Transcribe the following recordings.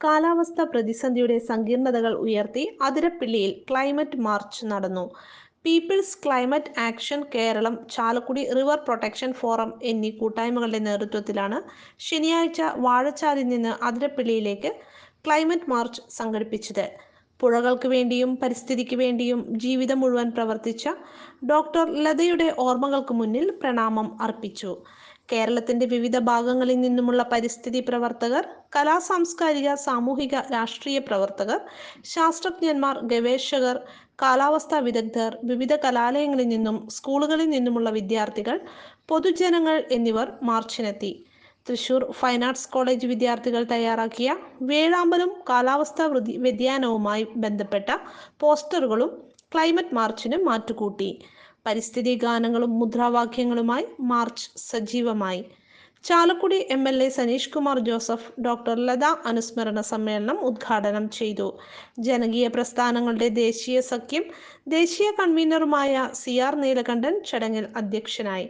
കാലാവസ്ഥ പ്രതിസന്ധിയുടെ സങ്കീർണതകൾ ഉയർത്തി അതിരപ്പിള്ളിയിൽ ക്ലൈമറ്റ് മാർച്ച് നടന്നു. People's climate action Keralam Chalakudy river protection forum എന്നീ കൂട്ടായ്മകളുടെ നേതൃത്വത്തിലാണ് ശനിയാഴ്ച വാഴച്ചാലിൽ നിന്ന് അതിരപ്പിള്ളിയിലേക്ക് ക്ലൈമറ്റ് മാർച്ച് സംഘടിപ്പിച്ചത്. പുഴകൾക്ക് വേണ്ടിയും പരിസ്ഥിതിക്ക് വേണ്ടിയും ജീവിതം മുഴുവൻ പ്രവർത്തിച്ച ഡോക്ടർ ലതയുടെ ഓർമ്മകൾക്ക് മുന്നിൽ പ്രണാമം അർപ്പിച്ചു. കേരളത്തിന്റെ വിവിധ ഭാഗങ്ങളിൽ നിന്നുമുള്ള പരിസ്ഥിതി പ്രവർത്തകർ കലാ സാംസ്കാരിക സാമൂഹിക രാഷ്ട്രീയ പ്രവർത്തകർ ശാസ്ത്രജ്ഞന്മാർ ഗവേഷകർ കാലാവസ്ഥാ വിദഗ്ധർ വിവിധ കലാലയങ്ങളിൽ നിന്നും സ്കൂളുകളിൽ നിന്നുമുള്ള വിദ്യാർത്ഥികൾ പൊതുജനങ്ങൾ എന്നിവർ മാർച്ചിനെത്തി. തൃശൂർ ഫൈൻ ആർട്സ് കോളേജ് വിദ്യാർത്ഥികൾ തയ്യാറാക്കിയ വേഴാമ്പലും കാലാവസ്ഥാ വ്യതിയാനവുമായി ബന്ധപ്പെട്ട പോസ്റ്ററുകളും ക്ലൈമറ്റ് മാർച്ചിന് മാറ്റുകൂട്ടി. പരിസ്ഥിതി ഗാനങ്ങളും മുദ്രാവാക്യങ്ങളുമായി മാർച്ച് സജീവമായി. Chalakudy M L A Saneesh Kumar Joseph doctor Latha അനുസ്മരണ സമ്മേളനം ഉദ്ഘാടനം ചെയ്തു. ജനകീയ പ്രസ്ഥാനങ്ങളുടെ ദേശീയ സഖ്യം ദേശീയ കൺവീനറുമായ സി ആർ നീലകണ്ഠൻ ചടങ്ങിൽ അധ്യക്ഷനായി.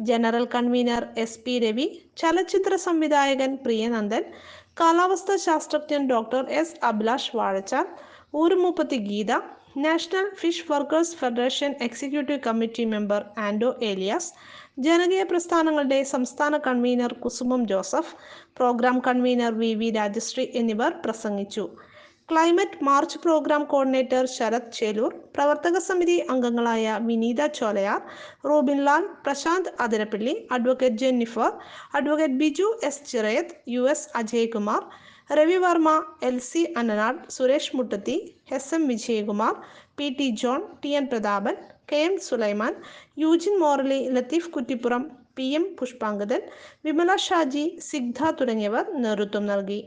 General convener S P Ravi ചലച്ചിത്ര സംവിധായകൻ പ്രിയനന്ദൻ കാലാവസ്ഥാ ശാസ്ത്രജ്ഞൻ doctor S Abhilash Vazhachal ഊരുമൂപ്പത്തി Geetha national fish workers federation executive committee member Ando Elias ജനകീയ പ്രസ്ഥാനങ്ങളുടെ സംസ്ഥാന convener Kusumam Joseph programme convener V V Rajashree എന്നിവർ പ്രസംഗിച്ചു. Climate march programme coordinator Sarath Chelur പ്രവർത്തക സമിതി അംഗങ്ങളായ Vineetha Cholayar Robin Lal Prashanth Athirappilly advocate Jennifer advocate Biju S Chirayath U S Ajaykumar Ravivarma L C Ananad Suresh Muttathi S M Vijayakumar P T John T N Prathapan K M Sulaiman Eugene Morali Latheef Kuttippuram P M Pushpangadan Vimala Shaji Sigdha തുടങ്ങിയവർ നേതൃത്വം നൽകി.